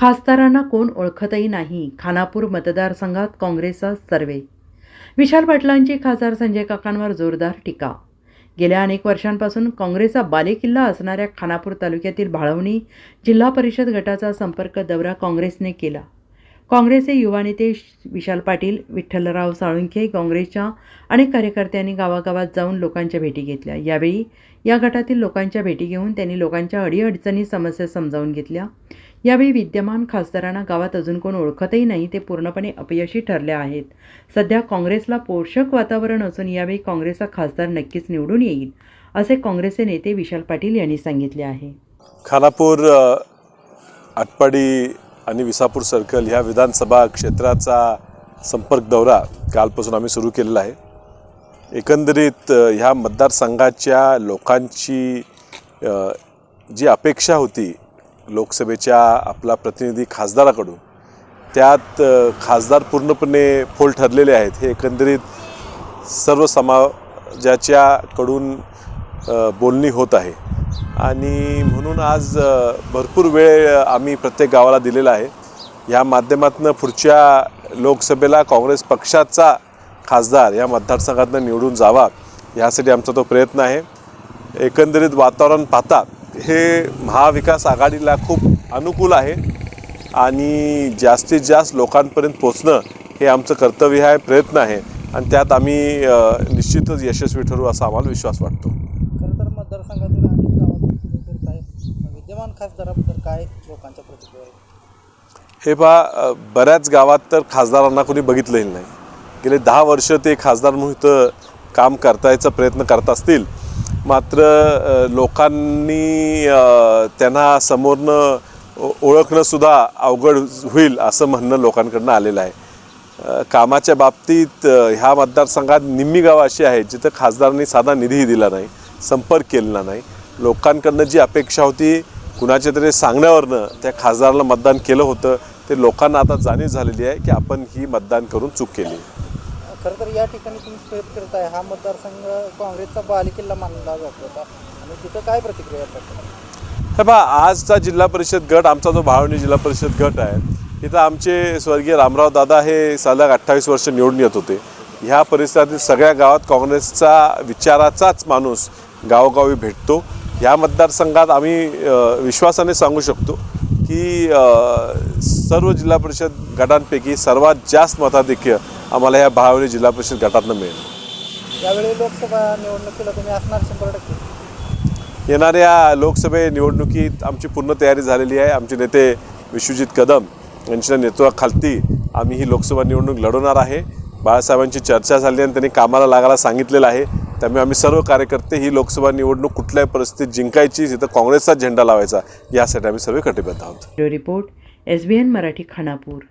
खासदारांना कोण ओळखतही नाही खानापूर मतदारसंघात काँग्रेसचा सर्वे. विशाल पाटलांची खासदार संजय काकांवर जोरदार टीका. गेल्या अनेक वर्षांपासून काँग्रेसचा बालेकिल्ला असणाऱ्या खानापूर तालुक्यातील भाळवणी जिल्हा परिषद गटाचा संपर्क दौरा काँग्रेसने केला. काँग्रेसचे युवा नेते विशाल पाटील विठ्ठलराव साळुंखे काँग्रेसच्या अनेक कार्यकर्त्यांनी गावागावात जाऊन लोकांच्या भेटी घेतल्या. यावेळी या गटातील लोकांच्या भेटी घेऊन त्यांनी लोकांच्या अडीअडचणी समस्या समजावून घेतल्या. यावेळी विद्यमान खासदारांना गावात अजून कोण ओळखतही नाही ते पूर्णपणे अपयशी ठरले आहेत. सध्या काँग्रेसला पोषक वातावरण असून यावेळी काँग्रेसचा खासदार नक्कीच निवडून येईल असे काँग्रेसचे नेते विशाल पाटील यांनी सांगितले आहे. खानापूर आटपाडी आणि विसापूर सर्कल ह्या विधानसभा क्षेत्राचा संपर्क दौरा कालपासून आम्ही सुरू केलेला आहे. एकंदरीत ह्या मतदारसंघाच्या लोकांची जी अपेक्षा होती लोकसभेच्या आपला प्रतिनिधी खासदाराकडून त्यात खासदार पूर्णपणे फोल ठरलेले आहेत. हे एकंदरीत सर्व समाजाच्याकडून बोलणी होत आहे. आणि म्हणून आज भरपूर वेळ आम्ही प्रत्येक गावाला दिलेला आहे. या माध्यमातून पुढच्या लोकसभेला काँग्रेस पक्षाचा खासदार या मतदारसंघातनं निवडून जावा यासाठी आमचा तो प्रयत्न आहे. एकंदरीत वातावरण पाहता हे महाविकास आघाडीला खूप अनुकूल आहे आणि जास्तीत जास्त लोकांपर्यंत पोचणं हे आमचं कर्तव्य आहे प्रयत्न आहे. आणि त्यात आम्ही निश्चितच यशस्वी ठरू असा आम्हाला विश्वास वाटतो. खरं तर मतदारसंघातील अनेक गावात तुम्ही फिरत आहे विद्यमान खासदाराबद्दल काय लोकांच्या प्रतिक्रिया आहेत? हे पहा बऱ्याच गावात तर खासदारांना कोणी बघितलंही नाही. गेले दहा वर्ष ते खासदार म्हणून इथं काम करतायचा प्रयत्न करत असतील. मात्र लोकांनी त्यांना समोरनं ओळखणंसुद्धा अवघड होईल असं म्हणणं लोकांकडनं आलेलं आहे. कामाच्या बाबतीत ह्या मतदारसंघात निम्मी गावं अशी आहेत जिथं खासदारांनी साधा निधीही दिला नाही संपर्क केलेला नाही. लोकांकडनं जी अपेक्षा होती कुणाच्या तरी सांगण्यावरनं त्या खासदाराला मतदान केलं होतं. ते लोकांना आता जाणीव झालेली आहे की आपण ही मतदान करून चूक केली. खरं तर या ठिकाणी तुम्ही फिरत फिरत आहे हा मतदारसंघ काँग्रेसचा बालेकिल्ला मानला जात होता आणि तिथं काय प्रतिक्रिया हे पहा आजचा जिल्हा परिषद गट आमचा जो भावनी जिल्हा परिषद गट आहे इथं आमचे स्वर्गीय रामराव दादा हे सलग अठ्ठावीस वर्ष निवडून येत होते. ह्या परिसरातील सगळ्या गावात काँग्रेसचा विचाराचाच माणूस गावोगावी भेटतो. या मतदारसंघात आम्ही विश्वासाने सांगू शकतो की सर्व जिल्हा परिषद गटांपैकी सर्वात जास्त मताधिक्य आम्हाला ह्या भावनी जिल्हा परिषद गटातनं मिळेल. यावेळी लोकसभा निवडणुकीला तुम्ही असणार शंभर टक्के. येणाऱ्या लोकसभे निवडणुकीत आमची पूर्ण तयारी झालेली आहे. आमचे नेते विश्वजित कदम यांच्या नेतृत्वाखालती आम्ही ही लोकसभा निवडणूक लढवणार आहे. बाळासाहेबांची चर्चा झाली आणि त्यांनी कामाला लागायला सांगितलेलं आहे. त्यामुळे आम्ही सर्व कार्यकर्ते ही लोकसभा निवडणूक कुठल्याही परिस्थितीत जिंकायची तिथं काँग्रेसचा झेंडा लावायचा यासाठी आम्ही सर्व कटिबद्ध आहोत. Report S B N Marathi Khanapur.